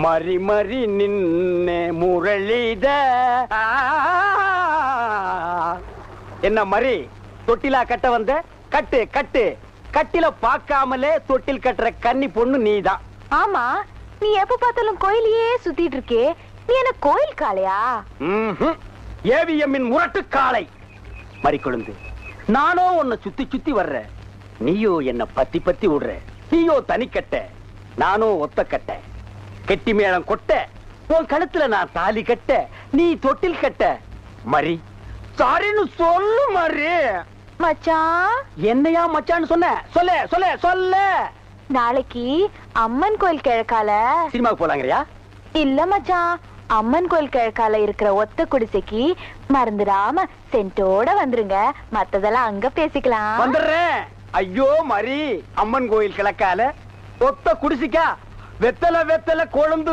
ಮರಿ ಮರಿ ನಿನ್ನೆ ಮುರಳಿದ ಆ. என்ன மரி தொட்டிலா கட்ட வந்த கட்டு கட்டு கட்டில பார்க்காமலே தொட்டில் கட்டுற கன்னி பொண்ணு நீதான் ஆமா நீ எப்ப பார்த்தாலும் கோயிலையே சுத்திட்டு இருக்கே நீ என்ன கோயில் காளையா ஏவிஎம்மின் முரட்டு காளை மறி கொழுந்து நானோ உன்னை சுத்தி சுத்தி வர்ற நீயோ என்ன பத்தி பத்தி விடுற நீயோ தனிக்கட்ட நானோ ஒத்த கட்ட கெட்டி மேளம் கொட்ட உன் கழுத்துல நான் தாலி கட்ட நீ தொட்டில் கட்ட. மரி சாரின்னு சொல்லு மரி. மச்சான் என்னையா மச்சான்னு சொன்ன? சொல்ல சொல்ல சொல்ல. நாளைக்கு அம்மன் கோயில் கிழக்கால. சினிமாவுக்கு போலாங்கறியா? இல்ல மச்சான் அம்மன் கோயில் கிழக்கால இருக்கிற ஒத்த குடிசைக்கு மறந்துடாம சென்ட்டோட வந்துருங்க. மத்ததெல்லாம் அங்க பேசிக்கலாம். வந்துடுறேன். ஐயோ மரி அம்மன் கோயில் கிழக்கால ஒத்த குடிசிக்கா வெத்தல வெத்தல கொழுந்து